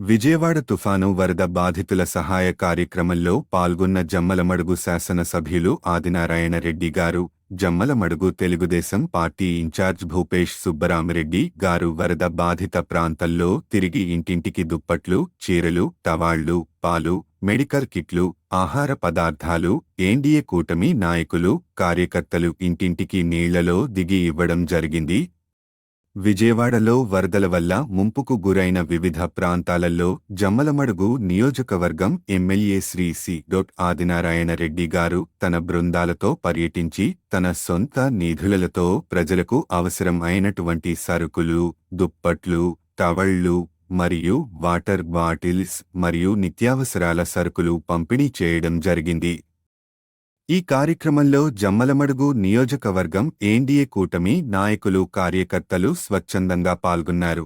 విజయవాడ తుఫాను వరద బాధితుల సహాయ కార్యక్రమంలో పాల్గొన్న జమ్మలమడుగు శాసనసభ్యులు ఆదినారాయణ రెడ్డి గారు జమ్మలమడుగు తెలుగుదేశం పార్టీ ఇన్ఛార్జ్ భూపేష్ సుబ్బరామిరెడ్డి గారు వరద బాధిత ప్రాంతాల్లో తిరిగి ఇంటింటికి దుప్పట్లు చీరలు టవాళ్ళు పాలు మెడికల్ కిట్లు ఆహార పదార్థాలు ఎన్డీఏ కూటమి నాయకులు కార్యకర్తలు ఇంటింటికి నీళ్ళలో దిగి ఇవ్వడం జరిగింది. విజయవాడలో వరదల వల్ల ముంపుకు గురైన వివిధ ప్రాంతాలలో జమ్మలమడుగు నియోజకవర్గం MLA Shri C. Dot. Adinarayana Reddy garu తన బృందాలతో పర్యటించి తన సొంత నిధులతో ప్రజలకు అవసరం అయినటువంటి సరుకులు దుప్పట్లు టవళ్ళు మరియు వాటర్ బాటిల్స్ మరియు నిత్యావసరాల సరుకులు పంపిణీ చేయడం జరిగింది. ఈ కార్యక్రమంలో జమ్మలమడుగు నియోజకవర్గం ఎన్డీఏ కూటమి నాయకులు కార్యకర్తలు స్వచ్ఛందంగా పాల్గొన్నారు.